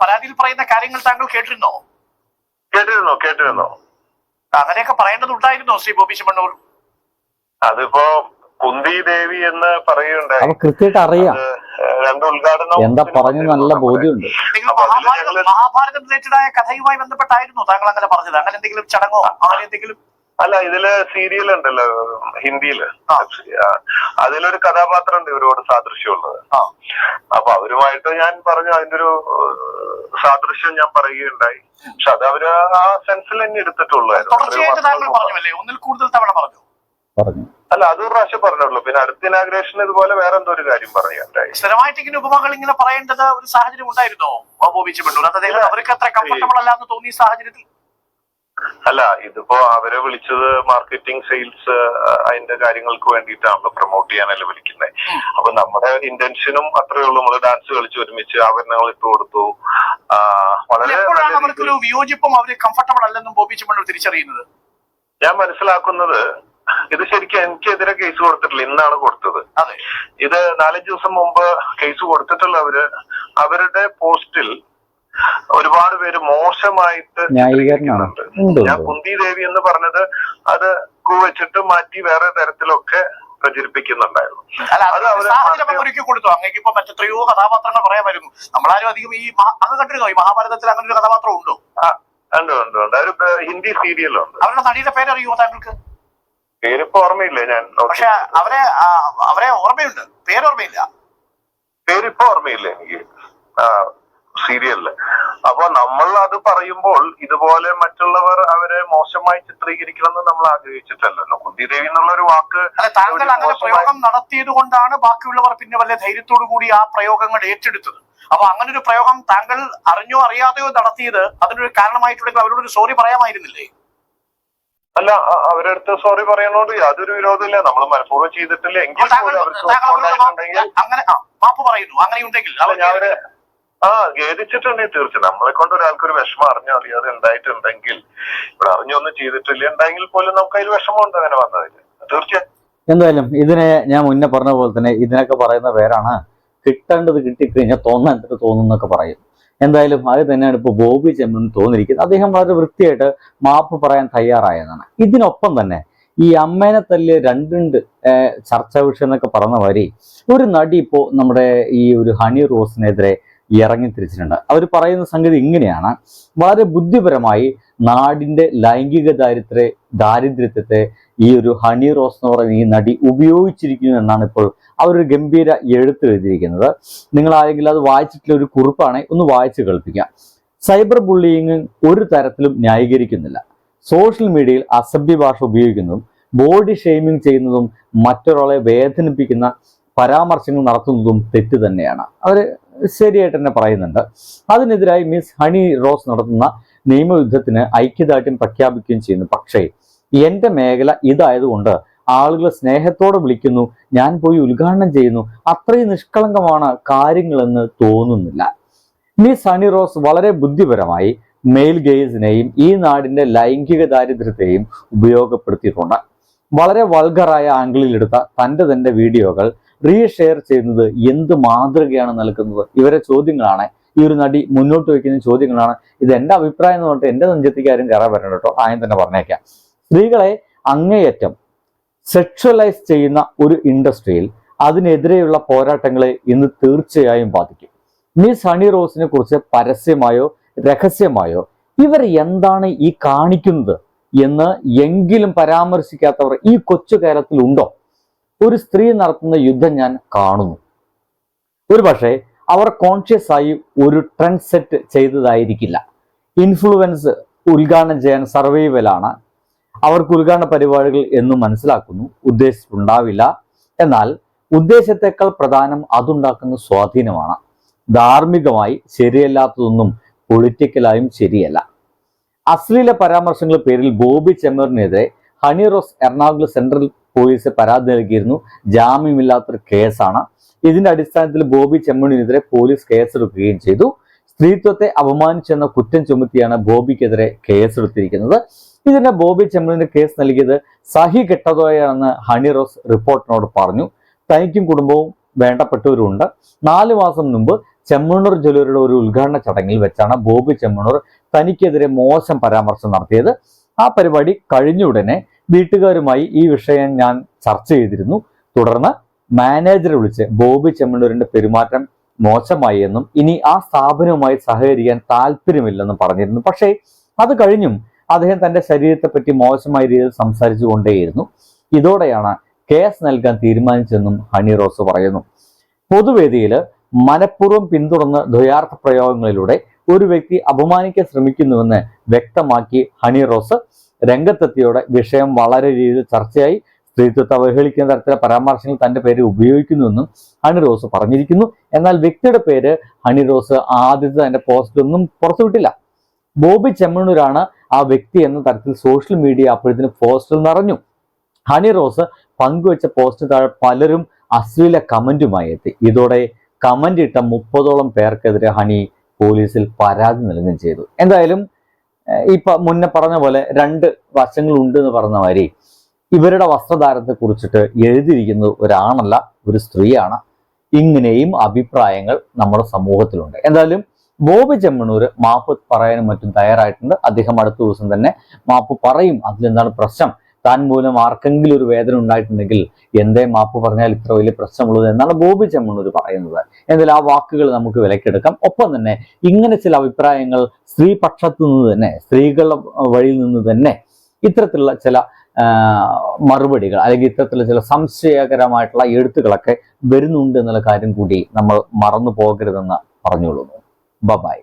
പരാതിയിൽ പറയുന്ന കാര്യങ്ങൾ താങ്കൾ കേട്ടിരുന്നോ? കേട്ടിരുന്നോ കേട്ടിരുന്നോ. അങ്ങനെയൊക്കെ പറയേണ്ടതുണ്ടായിരുന്നോ ശ്രീ ബോബി ചെമ്മണ്ണൂർ അതിപ്പോ കുന്തി ദേവി എന്ന് പറയുണ്ടായി കൃത്യമായിട്ട് അറിയാം. അത് രണ്ട് ഉദ്ഘാടനം എന്താ പറഞ്ഞു നല്ല ബോധ്യമുണ്ട്. നിങ്ങൾ മഹാഭാരതം റിലേറ്റഡായ മഹാഭാരതം റിലേറ്റഡ് ആയ കഥയുമായി ബന്ധപ്പെട്ടായിരുന്നു താങ്കൾ അങ്ങനെ പറഞ്ഞത്? അങ്ങനെ എന്തെങ്കിലും ചടങ്ങോ അങ്ങനെ എന്തെങ്കിലും അല്ല ഇതിൽ സീരിയൽ ഉണ്ടല്ലോ ഹിന്ദിയിൽ. അതിലൊരു കഥാപാത്രം ഉണ്ട് ഇവരോട് സാദൃശ്യമുള്ളത്. ആ. അപ്പൊ അവരുമായിട്ട് ഞാൻ പറഞ്ഞു അതിന്റെ ഒരു സാദൃശ്യം ഞാൻ പറയുകയുണ്ടായി. പക്ഷെ അത് അവർ ആ സെൻസിൽ തന്നെ എടുത്തിട്ടുള്ളായിരുന്നു ഒന്നിൽ കൂടുതൽ തവണ പറഞ്ഞു. അല്ല അത് ഒരു പ്രാവശ്യം പറഞ്ഞുള്ളൂ. പിന്നെ അടുത്ത ഇനാഗ്രേഷൻ ഇതുപോലെ വേറെ എന്തോ ഒരു കാര്യം പറയുകയുണ്ടായി. സ്ഥിരമായിട്ട് ഇങ്ങനെ ഉപമകൾ ഇങ്ങനെ പറയേണ്ടത് ഒരു സാഹചര്യം ഉണ്ടായിരുന്നോ? ബോബി അദ്ദേഹം അവർക്ക് അത്ര കംഫർട്ടബിൾ അല്ലാന്ന് തോന്നിയ സാഹചര്യത്തിൽ അല്ല ഇതിപ്പോ അവരെ വിളിച്ചത് മാർക്കറ്റിംഗ് സെയിൽസ് അതിന്റെ കാര്യങ്ങൾക്ക് വേണ്ടിയിട്ടാണല്ലോ പ്രൊമോട്ട് ചെയ്യാനല്ലേ വിളിക്കുന്നത്. അപ്പൊ നമ്മുടെ ഇന്റൻഷനും അത്രയേ ഉള്ളൂ. നമ്മൾ ഡാൻസ് കളിച്ച് ഒരുമിച്ച് ആഭരണങ്ങൾ ഇട്ട് കൊടുത്തു. വളരെ എപ്പോഴാണ് നല്ല അവർക്കൊരു വിയോജിപ്പും അവർ കംഫർട്ടബിൾ അല്ലെന്നും ബോബി തിരിച്ചറിയുന്നത്? ഞാൻ മനസ്സിലാക്കുന്നത് ഇത് ശരിക്കും എനിക്കെതിരെ കേസ് കൊടുത്തിട്ടില്ല. ഇന്നാണ് കൊടുത്തത്. ഇത് നാലഞ്ച് ദിവസം മുമ്പ് കേസ് കൊടുത്തിട്ടുള്ളവര് അവരുടെ പോസ്റ്റിൽ ഒരുപാട് പേര് മോശമായിട്ട്. ഞാൻ കുന്തി ദേവി എന്ന് പറഞ്ഞത് അത് വെച്ചിട്ട് മാറ്റി വേറെ തരത്തിലൊക്കെ പ്രചരിപ്പിക്കുന്നുണ്ടായിരുന്നു. കൊടുത്തു? അങ്ങേക്ക് ഇപ്പൊ മറ്റെത്രയോ കഥാപാത്രങ്ങൾ പറയാമായിരുന്നു നമ്മളാരും അധികം ഈ അങ്ങ് കണ്ടിരുന്നോ? ഈ മഹാഭാരതത്തിൽ അങ്ങനെ ഒരു കഥാപാത്രം ഉണ്ടോ? ആ, ഉണ്ട് ഉണ്ട് ഉണ്ട്. ഒരു ഹിന്ദി സീരിയലുണ്ട്. അവരുടെ നടിയുടെ പേരറിയുമോ താങ്കൾക്ക്? പേരിപ്പോ ഓർമ്മയില്ല ഞാൻ പക്ഷെ അവരെ അവരെ ഓർമ്മയുണ്ട്. പേരോർമ്മയില്ല പേരിപ്പോ ഓർമ്മയില്ല എനിക്ക്. സീരിയലിൽ അപ്പൊ നമ്മൾ അത് പറയുമ്പോൾ ഇതുപോലെ മറ്റുള്ളവർ അവരെ മോശമായി ചിത്രീകരിക്കണമെന്ന് നമ്മൾ ആഗ്രഹിച്ചിട്ടല്ലല്ലോ. കുന്തിദേവി എന്നുള്ള ഒരു വാക്ക് താങ്കൾ അങ്ങനെ പ്രയോഗം നടത്തിയത് കൊണ്ടാണ് ബാക്കിയുള്ളവർ പിന്നെ വല്ല ധൈര്യത്തോടു കൂടി ആ പ്രയോഗങ്ങൾ ഏറ്റെടുത്തത്. അപ്പൊ അങ്ങനെ ഒരു പ്രയോഗം താങ്കൾ അറിഞ്ഞോ അറിയാതെയോ നടത്തിയത് അതിനൊരു കാരണമായിട്ടുണ്ടെങ്കിൽ അവരോട് ഒരു സോറി പറയാമായിരുന്നില്ലേ? അല്ല അവരടുത്ത് അവരുടെ അടുത്ത് സോറി പറയണോണ്ട് യാതൊരു വിരോധമില്ല. നമ്മൾ മനഃപൂർവം ചെയ്തിട്ടില്ല. എങ്കിൽ അങ്ങനെ മാപ്പ് പറയുന്നു. ഞാൻ അവരെ ആ ഖേദിച്ചിട്ടുണ്ടെങ്കിൽ തീർച്ചയായും. നമ്മളെ കൊണ്ട് ഒരാൾക്ക് ഒരു വിഷമം അറിഞ്ഞോ അറിയാതെ ഉണ്ടായിട്ടുണ്ടെങ്കിൽ ഇവിടെ അറിഞ്ഞൊന്നും ചെയ്തിട്ടില്ല. ഉണ്ടെങ്കിൽ പോലും നമുക്ക് അതിൽ വിഷമം ഉണ്ട് അങ്ങനെ വന്നതിൽ. തീർച്ചയായും. എന്തായാലും ഇതിനെ ഞാൻ മുന്നേ പറഞ്ഞ പോലെ തന്നെ ഇതിനൊക്കെ പറയുന്ന പേരാണ് കിട്ടേണ്ടത് കിട്ടിക്കഴിഞ്ഞാൽ തോന്നേണ്ടത് തോന്നുന്നൊക്കെ പറയും. എന്തായാലും അത് തന്നെയാണ് ഇപ്പോൾ ബോബി ചെമ്മൻ തോന്നിയിരിക്കുന്നത്. അദ്ദേഹം വളരെ വൃത്തിയായിട്ട് മാപ്പ് പറയാൻ തയ്യാറായതാണ്. ഇതിനൊപ്പം തന്നെ ഈ അമ്മേനെ തല്ല് രണ്ടുണ്ട് ചർച്ചാ വിഷയം എന്നൊക്കെ പറഞ്ഞ വരി ഒരു നടി ഇപ്പോൾ നമ്മുടെ ഈ ഒരു ഹണി റോസിനെതിരെ ഇറങ്ങി തിരിച്ചിട്ടുണ്ട്. അവർ പറയുന്ന സംഗതി ഇങ്ങനെയാണ്. വളരെ ബുദ്ധിപരമായി നാടിന്റെ ലൈംഗിക ദാരിദ്ര്യ ദാരിദ്ര്യത്തെ ഈ ഒരു ഹണി റോസ് എന്ന് പറയുന്ന ഈ നടി ഉപയോഗിച്ചിരിക്കുന്നു എന്നാണ് ഇപ്പോൾ അവരൊരു ഗംഭീര എഴുത്ത് എഴുതിയിരിക്കുന്നത്. നിങ്ങൾ ആരെങ്കിലും അത് വായിച്ചിട്ടുള്ള ഒരു കുറിപ്പാണ് ഒന്ന് വായിച്ച് കേൾപ്പിക്കാം. സൈബർ ബുള്ളിയിങ് ഒരു തരത്തിലും ന്യായീകരിക്കുന്നില്ല. സോഷ്യൽ മീഡിയയിൽ അസഭ്യ ഭാഷ ഉപയോഗിക്കുന്നതും ബോഡി ഷെയ്മിങ് ചെയ്യുന്നതും മറ്റൊരാളെ വേദനിപ്പിക്കുന്ന പരാമർശങ്ങൾ നടത്തുന്നതും തെറ്റ് തന്നെയാണ്. അവർ ശരിയായിട്ട് തന്നെ പറയുന്നുണ്ട്. അതിനെതിരായി മിസ് ഹണി റോസ് നടത്തുന്ന നിയമയുദ്ധത്തിന് ഐക്യദാർഢ്യം പ്രഖ്യാപിക്കുകയും ചെയ്യുന്നു. പക്ഷേ എന്റെ മേഖല ഇതായതുകൊണ്ട് ആളുകൾ സ്നേഹത്തോടെ വിളിക്കുന്നു ഞാൻ പോയി ഉദ്ഘാടനം ചെയ്യുന്നു അത്രയും നിഷ്കളങ്കമാണ് കാര്യങ്ങളെന്ന് തോന്നുന്നില്ല. മിസ് ഹണി റോസ് വളരെ ബുദ്ധിപരമായി മെയിൽ ഗെയ്സിനെയും ഈ നാടിന്റെ ലൈംഗിക ദാരിദ്ര്യത്തെയും ഉപയോഗപ്പെടുത്തിയിട്ടുണ്ട്. വളരെ വൾഗറായ ആംഗിളിലെടുത്ത തന്റെ തന്റെ വീഡിയോകൾ റീഷെയർ ചെയ്യുന്നത് എന്ത് മാതൃകയാണ് നൽകുന്നത്? ഇവരെ ചോദ്യങ്ങളാണ്. ഈ ഒരു നടി മുന്നോട്ട് വയ്ക്കുന്ന ചോദ്യങ്ങളാണ്. ഇത് എന്റെ അഭിപ്രായം എന്ന് പറഞ്ഞിട്ട് എന്റെ നെഞ്ചത്തേക്ക് ആരും കയറാൻ പറ്റണം കേട്ടോ. ആദ്യം തന്നെ പറഞ്ഞേക്കാം. സ്ത്രീകളെ അങ്ങേയറ്റം സെക്ഷുവലൈസ് ചെയ്യുന്ന ഒരു ഇൻഡസ്ട്രിയിൽ അതിനെതിരെയുള്ള പോരാട്ടങ്ങളെ ഇന്ന് തീർച്ചയായും ബാധിക്കും. മിസ് ഹണി റോസിനെ കുറിച്ച് പരസ്യമായോ രഹസ്യമായോ ഇവർ എന്താണ് ഈ കാണിക്കുന്നത് എന്ന് എങ്കിലും പരാമർശിക്കാത്തവർ ഈ കൊച്ചു കേരളത്തിൽ ഉണ്ടോ ഒരു സ്ത്രീ നടത്തുന്ന യുദ്ധം ഞാൻ കാണുന്നു. ഒരു പക്ഷേ അവർ കോൺഷ്യസ് ആയി ഒരു ട്രെൻഡ് സെറ്റ് ചെയ്തതായിരിക്കില്ല. ഇൻഫ്ലുവൻസ് ഉദ്ഘാടനം ചെയ്യാൻ സർവൈവലാണ് അവർക്ക് ഉദ്ഘാടന പരിപാടികൾ എന്ന് മനസ്സിലാക്കുന്നു. ഉദ്ദേശിച്ചിട്ടുണ്ടാവില്ല എന്നാൽ ഉദ്ദേശത്തെക്കാൾ പ്രധാനം അതുണ്ടാക്കുന്ന സ്വാധീനമാണ്. ധാർമ്മികമായി ശരിയല്ലാത്തതൊന്നും പൊളിറ്റിക്കലായും ശരിയല്ല. അശ്ലീല പരാമർശങ്ങളുടെ പേരിൽ ബോബി ചെമ്മറിനെതിരെ ഹണി റോസ് എറണാകുളം സെൻട്രൽ പോലീസ് പരാതി നൽകിയിരുന്നു. ജാമ്യമില്ലാത്തൊരു കേസാണ്. ഇതിന്റെ അടിസ്ഥാനത്തിൽ ബോബി ചെമ്മണിനെതിരെ പോലീസ് കേസെടുക്കുകയും ചെയ്തു. സ്ത്രീത്വത്തെ അപമാനിച്ചെന്ന കുറ്റം ചുമത്തിയാണ് ബോബിക്കെതിരെ കേസെടുത്തിരിക്കുന്നത്. ഇതിന്റെ ബോബി ചെമ്മണിന് കേസ് നൽകിയത് സഹി കെട്ടതോയാണെന്ന് ഹണി റോസ് റിപ്പോർട്ടിനോട് പറഞ്ഞു. തനിക്കും കുടുംബവും വേണ്ടപ്പെട്ടവരുണ്ട് നാല് മാസം മുമ്പ് ചെമ്മണ്ണൂർ ജ്വല്ലറിയുടെ ഒരു ഉദ്ഘാടന ചടങ്ങിൽ വെച്ചാണ് ബോബി ചെമ്മണ്ണൂർ തനിക്കെതിരെ മോശം പരാമർശം നടത്തിയത്. ആ പരിപാടി കഴിഞ്ഞ ഉടനെ വീട്ടുകാരുമായി ഈ വിഷയം ഞാൻ ചർച്ച ചെയ്തിരുന്നു. തുടർന്ന് മാനേജറെ വിളിച്ച് ബോബി ചെമ്മണ്ണൂരിന്റെ പെരുമാറ്റം മോശമായി എന്നും ഇനി ആ സ്ഥാപനവുമായി സഹകരിക്കാൻ താല്പര്യമില്ലെന്നും പറഞ്ഞിരുന്നു. പക്ഷേ അത് കഴിഞ്ഞും അദ്ദേഹം തന്റെ ശരീരത്തെ പറ്റി മോശമായ രീതിയിൽ സംസാരിച്ചു കൊണ്ടേയിരുന്നു ഇതോടെയാണ് കേസ് നൽകാൻ തീരുമാനിച്ചെന്നും ഹണി റോസ് പറയുന്നു. പൊതുവേദിയിൽ മനഃപൂർവം പിന്തുടർന്ന് ദ്വയാർത്ഥ പ്രയോഗങ്ങളിലൂടെ ഒരു വ്യക്തി അപമാനിക്കാൻ ശ്രമിക്കുന്നുവെന്ന് വ്യക്തമാക്കി ഹണി റോസ് രംഗത്തെത്തിയോടെ വിഷയം വളരെ രീതിയിൽ ചർച്ചയായി. സ്ത്രീത്വത്തെ അവഹേളിക്കുന്ന തരത്തിലെ പരാമർശങ്ങൾ തന്റെ പേര് ഉപയോഗിക്കുന്നുവെന്നും ഹണി റോസ് പറഞ്ഞിരിക്കുന്നു. എന്നാൽ വ്യക്തിയുടെ പേര് ഹണി റോസ് ആദ്യത്തെ തന്റെ പോസ്റ്റിലൊന്നും പുറത്തുവിട്ടില്ല. ബോബി ചെമ്മണ്ണൂരാണ് ആ വ്യക്തി എന്ന തരത്തിൽ സോഷ്യൽ മീഡിയ അപ്പോഴത്തിന് പോസ്റ്റിൽ നിറഞ്ഞു. ഹണി റോസ് പങ്കുവച്ച പോസ്റ്റ് താഴെ പലരും അശ്ലീല കമന്റുമായി എത്തി. ഇതോടെ കമന്റ് ഇട്ട മുപ്പതോളം പേർക്കെതിരെ ഹണി പോലീസിൽ പരാതി നൽകുകയും ചെയ്തു. എന്തായാലും ഈ മുന്നേ പറഞ്ഞ പോലെ രണ്ട് വശങ്ങളുണ്ട് എന്ന് പറഞ്ഞ മാതിരി ഇവരുടെ വസ്ത്രധാരത്തെ കുറിച്ചിട്ട് എഴുതിയിരിക്കുന്നത് ഒരാണല്ല ഒരു സ്ത്രീയാണ്. ഇങ്ങനെയും അഭിപ്രായങ്ങൾ നമ്മുടെ സമൂഹത്തിലുണ്ട്. എന്തായാലും ബോബി ചെമ്മണൂര് മാപ്പ് പറയാനും മറ്റും തയ്യാറായിട്ടുണ്ട്. അദ്ദേഹം അടുത്ത ദിവസം തന്നെ മാപ്പ് പറയും. അതിലെന്താണ് പ്രശ്നം? താൻ മൂലം ആർക്കെങ്കിലും ഒരു വേദന ഉണ്ടായിട്ടുണ്ടെങ്കിൽ എന്തേ മാപ്പ് പറഞ്ഞാൽ ഇത്ര വലിയ പ്രശ്നമുള്ളത് എന്നാണ് ബോബി ചെമ്മണ്ണൂർ പറയുന്നത്. എന്നാൽ ആ വാക്കുകൾ നമുക്ക് വിലക്കെടുക്കാം. ഒപ്പം തന്നെ ഇങ്ങനെ ചില അഭിപ്രായങ്ങൾ സ്ത്രീ പക്ഷത്തു നിന്ന് തന്നെ സ്ത്രീകളുടെ വഴിയിൽ നിന്ന് തന്നെ ഇത്തരത്തിലുള്ള ചില മറുപടികൾ അല്ലെങ്കിൽ ഇത്തരത്തിലുള്ള ചില സംശയകരമായിട്ടുള്ള എഴുത്തുകളൊക്കെ വരുന്നുണ്ട് എന്നുള്ള കാര്യം കൂടി നമ്മൾ മറന്നു പോകരുതെന്ന് പറഞ്ഞുകൊള്ളുന്നു. ബബായ്